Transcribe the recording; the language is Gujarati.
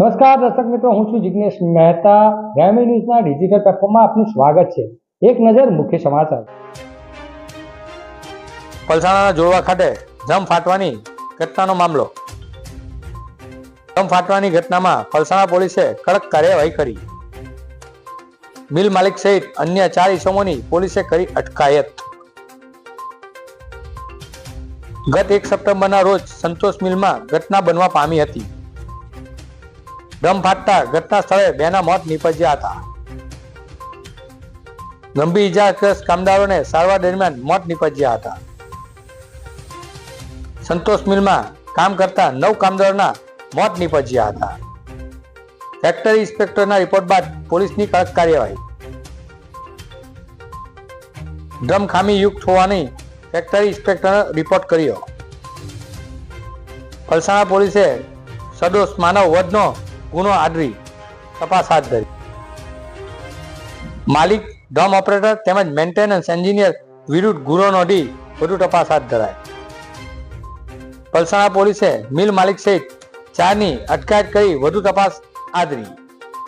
નમસ્કાર, દર્શક મિત્રો, હું છું જિગ્નેશ મહેતા. ગ્રામી ન્યૂઝના ડિજિટલ પ્લેટફોર્મમાં આપનું સ્વાગત છે. એક નજર મુખ્ય સમાચાર. પલસાણાના જોડવા ખાતે જમ ફાટવાની ઘટનાનો મામલો. જમ ફાટવાની ઘટનામાં પલસાણા પોલીસે કડક કાર્યવાહી કરી. મિલ માલિક સહિત અન્ય ચાર ઇસમોની પોલીસે કરી અટકાયત. ગત એક સપ્ટેમ્બરના રોજ સંતોષ મિલમાં ઘટના બનવા પામી હતી. દમ ફાટતા ઘટના સ્થળે બેના મોત નીપજ્યા હતા. ગંભીર ઇજાગ્રસ્ત કામદારોને સારવાર દરમિયાન મોત નીપજ્યા હતા. સંતોષ મિલમાં કામ કરતા નવ કામદારોના મોત નીપજ્યા હતા. ફેક્ટરી ઇન્સ્પેક્ટરના રિપોર્ટ બાદ પોલીસની કડક કાર્યવાહી. ડ્રમ ખામી યુક્ત હોવાની ફેક્ટરી ઇન્સ્પેક્ટરનો રિપોર્ટ કર્યો. પલસાણા પોલીસે સદોષ માનવ વધનો ગુનો આદરી, તપાસ હાથ ધરી. માલિક, ડોમ ઓપરેટર તેમજ મેન્ટેનન્સ એન્જિનિયર વિરુદ્ધ ગુનો નોંધી વધુ તપાસ હાથ ધરાય. પલસાણા પોલીસે મિલ માલિક સહિત ચારની અટકાયત કરી વધુ તપાસ આદરી.